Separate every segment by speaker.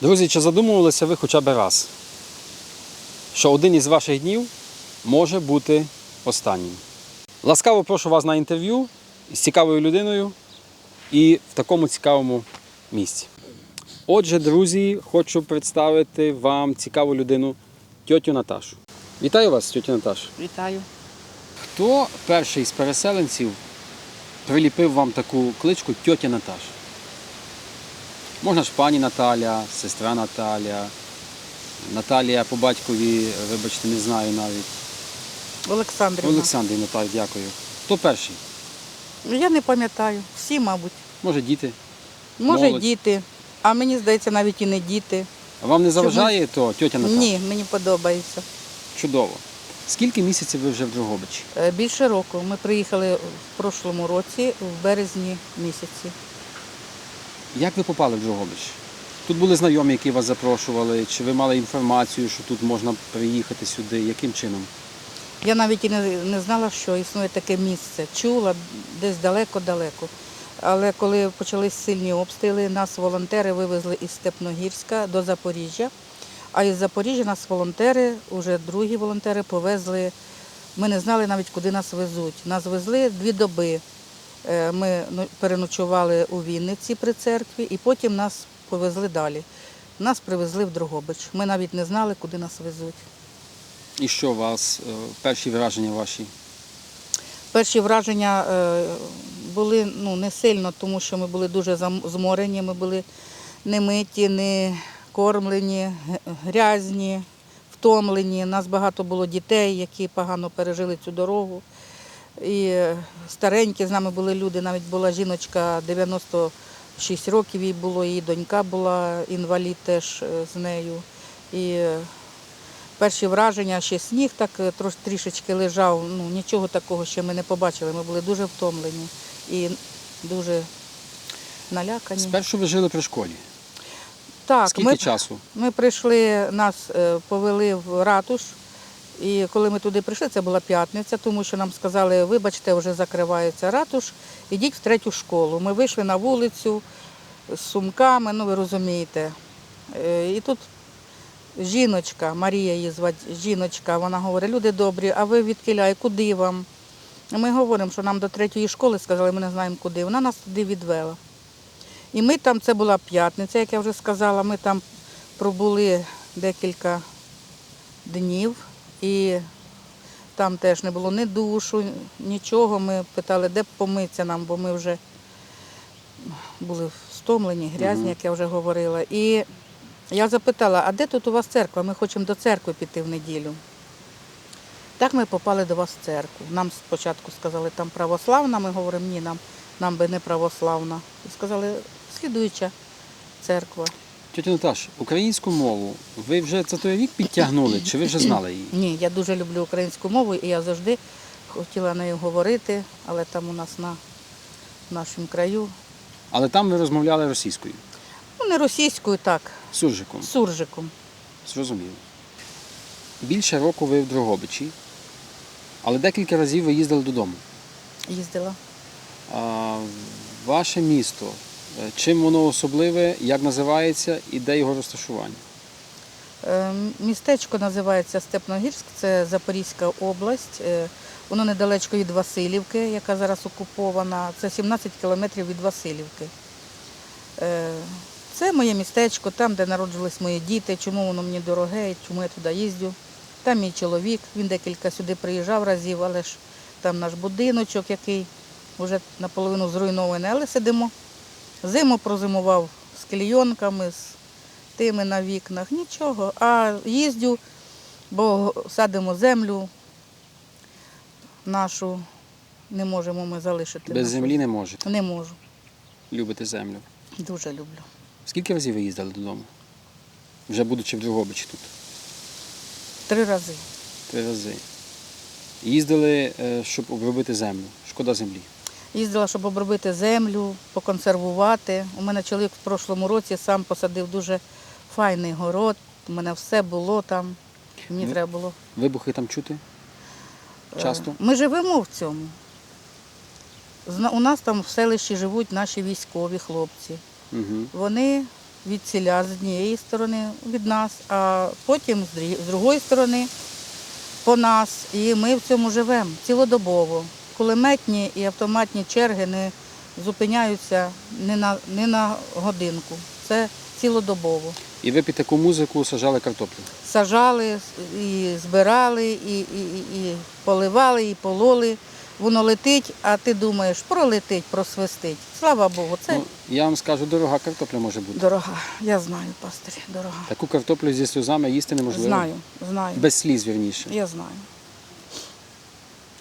Speaker 1: Друзі, чи задумувалися ви хоча б раз, що один із ваших днів може бути останнім? Ласкаво прошу вас на інтерв'ю з цікавою людиною і в такому цікавому місці. Отже, друзі, хочу представити вам цікаву людину тьотю Наташу. Вітаю вас, тьотю Наташу.
Speaker 2: Вітаю.
Speaker 1: Хто перший з переселенців приліпив вам таку кличку тьотя Наташа? Можна ж пані Наталя, сестра Наталя, Наталія по батькові, вибачте, не знаю навіть.
Speaker 2: Олександрівна.
Speaker 1: Олександр Наталія, дякую. Хто перший?
Speaker 2: Я не пам'ятаю. Всі, мабуть.
Speaker 1: Може, діти?
Speaker 2: Може,
Speaker 1: Молодь.
Speaker 2: діти. А мені здається, навіть і не діти.
Speaker 1: А вам не заважає то тьотя Наташа?
Speaker 2: Ні, мені подобається.
Speaker 1: Чудово. Скільки місяців ви вже в Дрогобичі?
Speaker 2: Е, Більше року. Ми приїхали в прошлому році, в березні місяці.
Speaker 1: Як ви попали в Дрогобич? Тут були знайомі, які вас запрошували, чи ви мали інформацію, що тут можна приїхати сюди? Яким чином?
Speaker 2: Я навіть і не, знала, що існує таке місце. Чула десь далеко-далеко. Але коли почались сильні обстріли, нас волонтери вивезли із Степногірська до Запоріжжя. А із Запоріжжя нас волонтери, уже другі волонтери, повезли. Ми не знали навіть, куди нас везуть. Нас везли дві доби. Е, Ми ну, переночували у Вінниці при церкві, і потім нас повезли далі. Нас привезли в Дрогобич. Ми навіть не знали, куди нас везуть.
Speaker 1: І що у вас, е, перші враження ваші?
Speaker 2: Перші враження е, були ну, не сильно, тому що ми були дуже зморені, ми були не миті, не кормлені, грязні, втомлені. Нас багато було дітей, які погано пережили цю дорогу. І старенькі з нами були люди, навіть була жіночка 96 років, їй було, її донька була інвалід теж е, з нею. І перші враження, ще сніг так е, трішечки лежав. Ну, нічого такого ще ми не побачили. Ми були дуже втомлені і дуже налякані.
Speaker 1: Спершу ви жили при школі.
Speaker 2: Так,
Speaker 1: Скільки
Speaker 2: ми,
Speaker 1: часу?
Speaker 2: ми прийшли, нас е, повели в ратуш. І коли ми туди прийшли, це була п'ятниця, тому що нам сказали, вибачте, вже закривається ратуш, ідіть в третю школу. Ми вийшли на вулицю з сумками, ну ви розумієте. Е, І тут жіночка, Марія її звати, жіночка, вона говорить, люди добрі, а ви відкиляє, куди вам? Ми говоримо, що нам до третьої школи сказали, ми не знаємо куди. Вона нас туди відвела. І ми там, це була п'ятниця, як я вже сказала, ми там пробули декілька днів і там теж не було ні душу, нічого. Ми питали, де б помитися нам, бо ми вже були стомлені, грязні, як я вже говорила. І я запитала, а де тут у вас церква? Ми хочемо до церкви піти в неділю. Так ми попали до вас в церкву. Нам спочатку сказали, там православна, ми говоримо, ні, нам, нам би не православна. І сказали, слідуюча церква.
Speaker 1: Тетя Наташ, українську мову ви вже за той рік підтягнули, чи ви вже знали її?
Speaker 2: Ні, я дуже люблю українську мову і я завжди хотіла нею говорити, але там у нас на в нашому краю.
Speaker 1: Але там ви розмовляли російською,
Speaker 2: Ну, не російською, так,
Speaker 1: суржиком.
Speaker 2: суржиком.
Speaker 1: Зрозуміло. Більше року ви в Дрогобичі, але декілька разів ви їздили додому.
Speaker 2: Їздила.
Speaker 1: А, ваше місто, чим воно особливе, як називається і де його розташування?
Speaker 2: Е, Містечко називається Степногірськ, це Запорізька область. Е, Воно недалечко від Васильівки, яка зараз окупована. Це 17 кілометрів від Васильівки. Е, Це моє містечко, там, де народжились мої діти, чому воно мені дороге, чому я туди їздю. Там мій чоловік, він декілька сюди приїжджав разів, але ж там наш будиночок, який вже наполовину зруйнований, але сидимо. Зиму прозимував з клійонками, з тими на вікнах, нічого. А їздю, бо садимо землю нашу, не можемо ми залишити.
Speaker 1: Без
Speaker 2: нашу.
Speaker 1: землі не можете.
Speaker 2: Не можу.
Speaker 1: Любите землю.
Speaker 2: Дуже люблю.
Speaker 1: Скільки разів ви їздили додому? Вже будучи в Дрогобичі тут?
Speaker 2: Три рази.
Speaker 1: Три рази. Їздили, е, щоб обробити землю. Шкода землі.
Speaker 2: Їздила, щоб обробити землю, поконсервувати. У мене чоловік в прошлому році сам посадив дуже файний город. У мене все було там. Мені
Speaker 1: Ви-
Speaker 2: треба було.
Speaker 1: Вибухи там чути?
Speaker 2: Е,
Speaker 1: Часто?
Speaker 2: Ми живемо в цьому. Зна- У нас там в селищі живуть наші військові хлопці.
Speaker 1: Угу.
Speaker 2: Вони від ціля з однієї сторони від нас, а потім з дрі- з другої сторони по нас. І ми в цьому живемо цілодобово. Кулеметні і автоматні черги не зупиняються ні на, ні на годинку. Це цілодобово.
Speaker 1: І ви під таку музику сажали картоплю.
Speaker 2: Сажали і збирали, і, і, і, і поливали, і пололи. Воно летить, а ти думаєш, пролетить, просвистить. Слава Богу, це
Speaker 1: Ну, я вам скажу, дорога картопля може бути.
Speaker 2: дорога. Я знаю, пастирі, дорога.
Speaker 1: Таку картоплю зі сльозами їсти неможливо.
Speaker 2: Знаю, знаю.
Speaker 1: Без сліз, вірніше.
Speaker 2: Я знаю.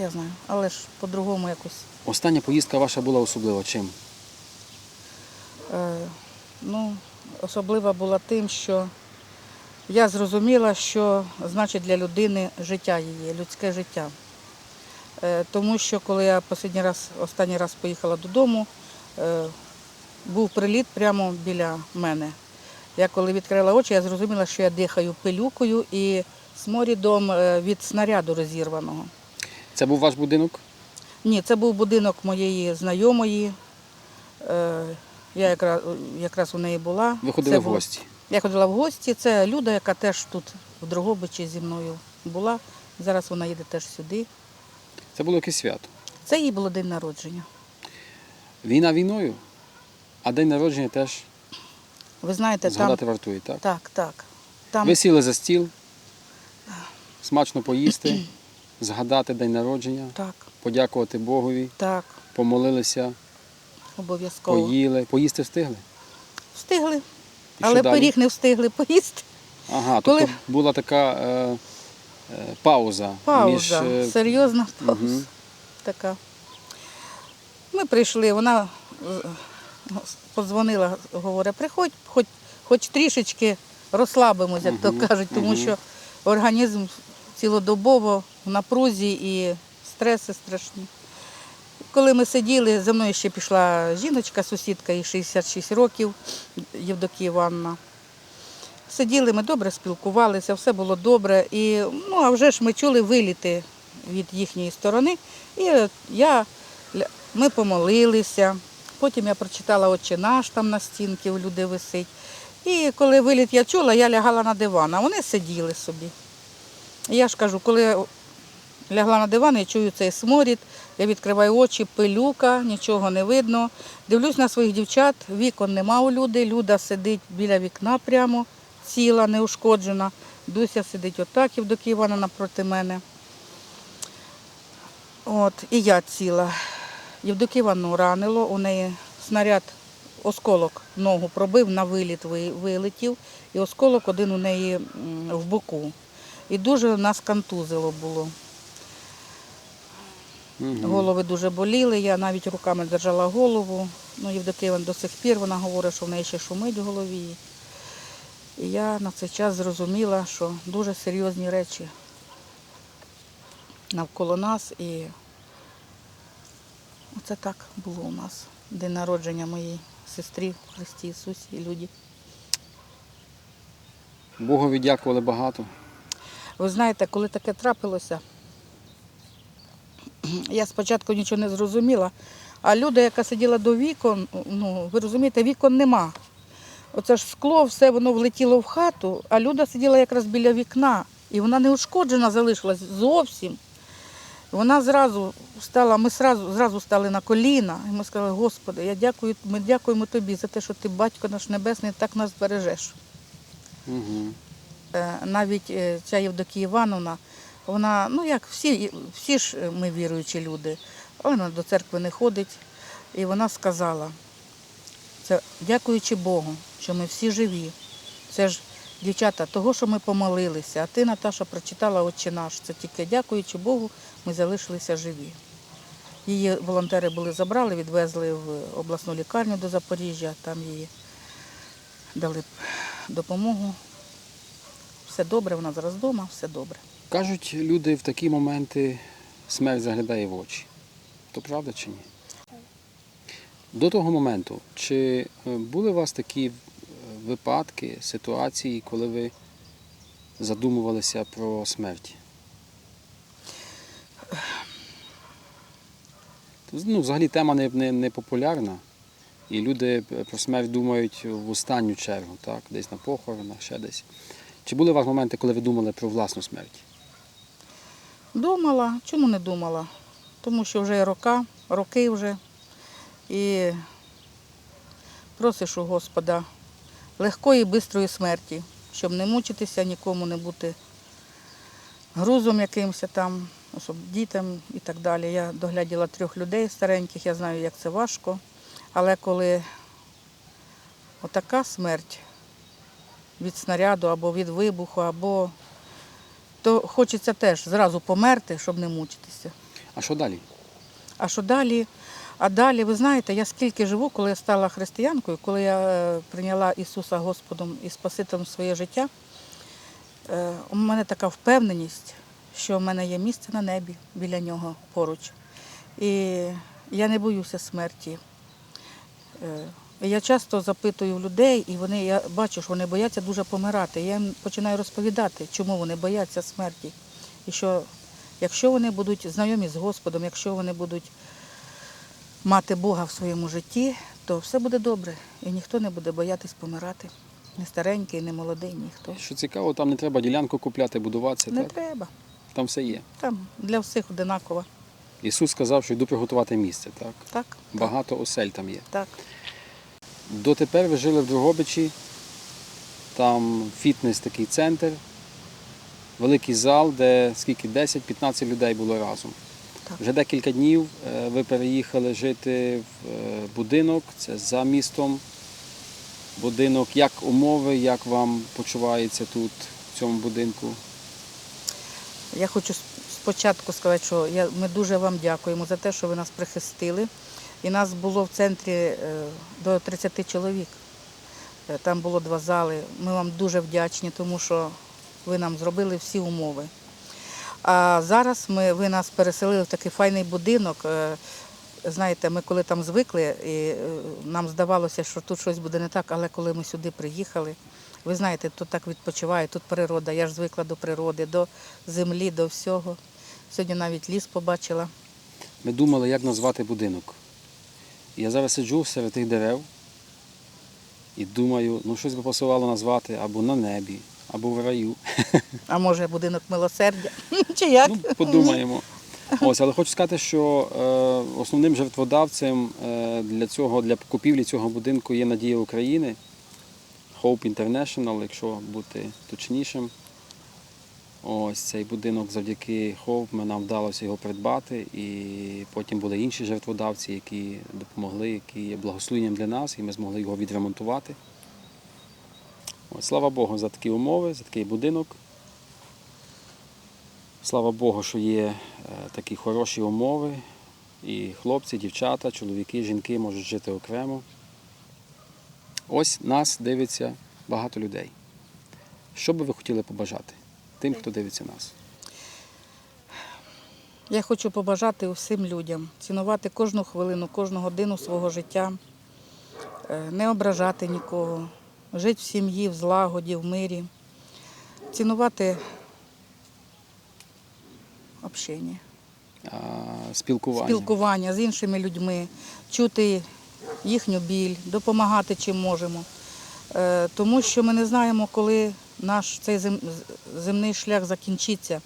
Speaker 2: Я знаю. Але ж по-другому якось.
Speaker 1: Остання поїздка ваша була особлива. Чим?
Speaker 2: Е, ну, особлива була тим, що я зрозуміла, що значить для людини життя її, людське життя. Е, тому що коли я останній раз, останній раз поїхала додому, е, був приліт прямо біля мене. Я коли відкрила очі, я зрозуміла, що я дихаю пилюкою і сморідом е, від снаряду розірваного.
Speaker 1: Це був ваш будинок?
Speaker 2: Ні, це був будинок моєї знайомої. Е, Я якраз, якраз у неї була.
Speaker 1: Ви ходили
Speaker 2: Це
Speaker 1: в
Speaker 2: був-
Speaker 1: гості.
Speaker 2: Я ходила в гості. Це Люда, яка теж тут в Дрогобичі зі мною була. Зараз вона їде теж сюди.
Speaker 1: Це було якесь свято.
Speaker 2: Це їй було день народження.
Speaker 1: Війна війною, а день народження теж
Speaker 2: Ви знаєте,
Speaker 1: згадати
Speaker 2: там.
Speaker 1: вартує, так?
Speaker 2: Так, так. Там
Speaker 1: Ви сіли за стіл, смачно поїсти, згадати день народження,
Speaker 2: так,
Speaker 1: подякувати Богові,
Speaker 2: так,
Speaker 1: помолилися,
Speaker 2: обов'язково.
Speaker 1: поїли. Поїсти встигли?
Speaker 2: Встигли,
Speaker 1: І
Speaker 2: але пиріг не встигли поїсти.
Speaker 1: Ага,
Speaker 2: Коли-
Speaker 1: тобто була така е, е, пауза,
Speaker 2: Пауза,
Speaker 1: між е,
Speaker 2: серйозна пауза.
Speaker 1: мгм.
Speaker 2: така. Ми прийшли, вона е, подзвонила, говорить, приходь, хоч, хоч трішечки розслабимось, як то кажуть, тому що організм цілодобово в напрузі і стреси страшні. Коли ми сиділи, за мною ще пішла жіночка, сусідка, їй 66 років, Євдокія Івановна. Сиділи, ми добре спілкувалися, все було добре. І, ну, а вже ж ми чули виліти від їхньої сторони. І я, ми помолилися. Потім я прочитала «Отче наш» там на стінці у люди висить. І коли виліт я чула, я лягала на диван, а вони сиділи собі. Я ж кажу, коли лягла на диван, я чую цей сморід, я відкриваю очі, пилюка, нічого не видно. Дивлюсь на своїх дівчат, вікон нема у люди, Люда сидить біля вікна прямо, ціла, неушкоджена. Дуся сидить отак, Євдокія Івана напроти мене. От, і я ціла. Івановну ранило, у неї снаряд, осколок ногу пробив, на виліт вилетів, і осколок один у неї в боку. І дуже нас контузило було.
Speaker 1: Мгм.
Speaker 2: Голови дуже боліли, я навіть руками держала голову. Ну, Євдокія Іван до сих пір вона говорить, що в неї ще шумить в голові. І я на цей час зрозуміла, що дуже серйозні речі навколо нас. І оце так було у нас. День народження моєї сестрі в Христі Ісусі і люди.
Speaker 1: Богові дякували багато.
Speaker 2: Ви знаєте, коли таке трапилося, я спочатку нічого не зрозуміла, а люда, яка сиділа до вікон, ну, ви розумієте, вікон нема. Оце ж скло, все воно влетіло в хату, а люда сиділа якраз біля вікна, і вона не ушкоджена залишилась зовсім. Вона зразу стала, ми зразу, зразу стали на коліна, і ми сказали, Господи, я дякую, ми дякуємо тобі за те, що ти, батько наш небесний, так нас бережеш.
Speaker 1: Угу.
Speaker 2: Е, навіть е, ця Євдокія Івановна, вона, ну як всі, всі ж е, ми віруючі люди, вона до церкви не ходить. І вона сказала, це дякуючи Богу, що ми всі живі. Це ж дівчата, того, що ми помолилися, а ти, Наташа, прочитала Отче наш. Це тільки дякуючи Богу, ми залишилися живі. Її волонтери були забрали, відвезли в обласну лікарню до Запоріжжя, там її дали допомогу. Все добре, вона зараз вдома, все добре.
Speaker 1: Кажуть, люди в такі моменти смерть заглядає в очі. То правда чи ні? До того моменту, чи е, були у вас такі е, випадки, ситуації, коли ви задумувалися про смерть? Ну, взагалі тема не, не, не популярна. І люди про смерть думають в останню чергу, так? десь на похоронах, ще десь. Чи були у вас моменти, коли ви думали про власну смерть?
Speaker 2: Думала, чому не думала? Тому що вже роки, роки вже. І просиш у Господа легкої, і бистрої смерті, щоб не мучитися, нікому не бути грузом якимось там, особ- дітям і так далі. Я догляділа трьох людей стареньких, я знаю, як це важко. Але коли отака смерть від снаряду або від вибуху, або то хочеться теж зразу померти, щоб не мучитися.
Speaker 1: А що далі?
Speaker 2: А що далі? А далі, ви знаєте, я скільки живу, коли я стала християнкою, коли я е, прийняла Ісуса Господом і Спасителем в своє життя, е, у мене така впевненість, що в мене є місце на небі біля нього поруч. І я не боюся смерті. Я часто запитую людей, і вони, я бачу, що вони бояться дуже помирати. Я їм починаю розповідати, чому вони бояться смерті. І що якщо вони будуть знайомі з Господом, якщо вони будуть мати Бога в своєму житті, то все буде добре. І ніхто не буде боятись помирати. Не старенький, не молодий, ніхто.
Speaker 1: Що цікаво, там не треба ділянку купляти, будуватися.
Speaker 2: Не
Speaker 1: так?
Speaker 2: треба.
Speaker 1: Там все є.
Speaker 2: Там для всіх одинаково.
Speaker 1: Ісус сказав, що йду приготувати місце. Так?
Speaker 2: Так,
Speaker 1: Багато осель там є.
Speaker 2: так.
Speaker 1: Дотепер ви жили в Дрогобичі, там фітнес такий центр, великий зал, де скільки 10-15 людей було разом.
Speaker 2: Так.
Speaker 1: Вже декілька днів е, ви переїхали жити в е, будинок, це за містом будинок. Як умови, як вам почувається тут, в цьому будинку?
Speaker 2: Я хочу спочатку сказати, що я, ми дуже вам дякуємо за те, що ви нас прихистили. І нас було в центрі е, до 30 чоловік. Е, Там було два зали. Ми вам дуже вдячні, тому що ви нам зробили всі умови. А зараз ми, ви нас переселили в такий файний будинок. Е, Знаєте, ми коли там звикли, і нам здавалося, що тут щось буде не так, але коли ми сюди приїхали, ви знаєте, тут так відпочиває, тут природа. Я ж звикла до природи, до землі, до всього. Сьогодні навіть ліс побачила.
Speaker 1: Ми думали, як назвати будинок. Я зараз сиджу серед тих дерев і думаю, ну щось би пасувало назвати або на небі, або в раю.
Speaker 2: А може будинок милосердя? Чи як?
Speaker 1: Ну, подумаємо. Ось, але хочу сказати, що е, основним жертводавцем е, для цього, для купівлі цього будинку є Надія України, Hope International, якщо бути точнішим. Ось цей будинок завдяки ми нам вдалося його придбати. І потім були інші жертводавці, які допомогли, які є благословенням для нас, і ми змогли його відремонтувати. Ось, слава Богу за такі умови, за такий будинок. Слава Богу, що є е, такі хороші умови. І хлопці, дівчата, чоловіки, жінки можуть жити окремо. Ось нас дивиться багато людей. Що би ви хотіли побажати тим, хто дивиться нас?
Speaker 2: Я хочу побажати усім людям цінувати кожну хвилину, кожну годину свого життя, е, не ображати нікого, жити в сім'ї, в злагоді, в мирі, цінувати общення,
Speaker 1: спілкування.
Speaker 2: спілкування з іншими людьми, чути їхню біль, допомагати чим можемо. Е, Тому що ми не знаємо, коли наш цей зем- земний шлях закінчиться.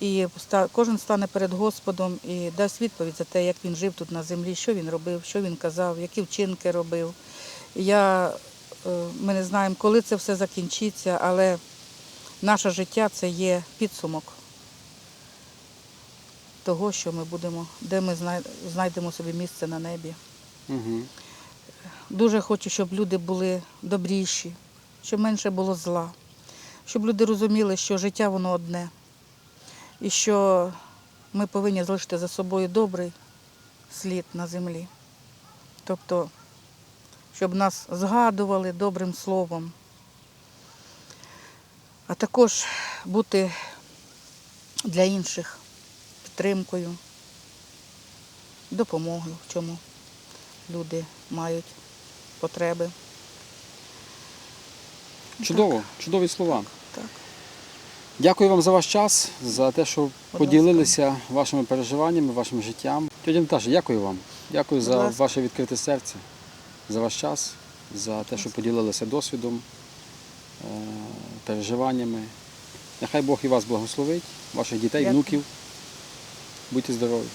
Speaker 2: І кожен стане перед Господом і дасть відповідь за те, як він жив тут на землі, що він робив, що він казав, які вчинки робив. Я, е, ми не знаємо, коли це все закінчиться, але наше життя це є підсумок того, що ми будемо, де ми знайдемо собі місце на небі.
Speaker 1: Угу.
Speaker 2: Дуже хочу, щоб люди були добріші, щоб менше було зла, щоб люди розуміли, що життя воно одне, і що ми повинні залишити за собою добрий слід на землі. Тобто, щоб нас згадували добрим словом, а також бути для інших підтримкою, допомогою, в чому люди мають потреби.
Speaker 1: Чудово, чудові слова.
Speaker 2: Так.
Speaker 1: Дякую вам за ваш час, за те, що поділилися вашими переживаннями, вашим життям. Тетя Наташа, дякую вам. Дякую
Speaker 2: Будь
Speaker 1: за
Speaker 2: ласка.
Speaker 1: ваше відкрите серце. за ваш час, за те, що поділилися досвідом, е, переживаннями. Нехай Бог і вас благословить, ваших дітей,
Speaker 2: Дякую.
Speaker 1: внуків. Будьте здорові.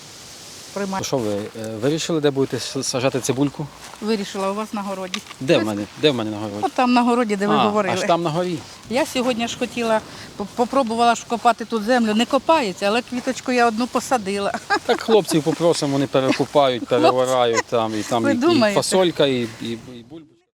Speaker 2: Приймаю.
Speaker 1: Що ви е, вирішили, де будете с- саджати цибульку?
Speaker 2: Вирішила у вас на городі.
Speaker 1: Де в мене? Де в мене на городі?
Speaker 2: От там на городі, де ви
Speaker 1: а,
Speaker 2: говорили.
Speaker 1: аж там на горі.
Speaker 2: Я сьогодні ж хотіла, по- попробувала ж копати тут землю. Не копається, але квіточку я одну посадила.
Speaker 1: Так хлопців попросимо, вони перекупають, перевирають там, і там
Speaker 2: Ви
Speaker 1: і, і
Speaker 2: думаєте?
Speaker 1: фасолька, і, і, і бульбочка.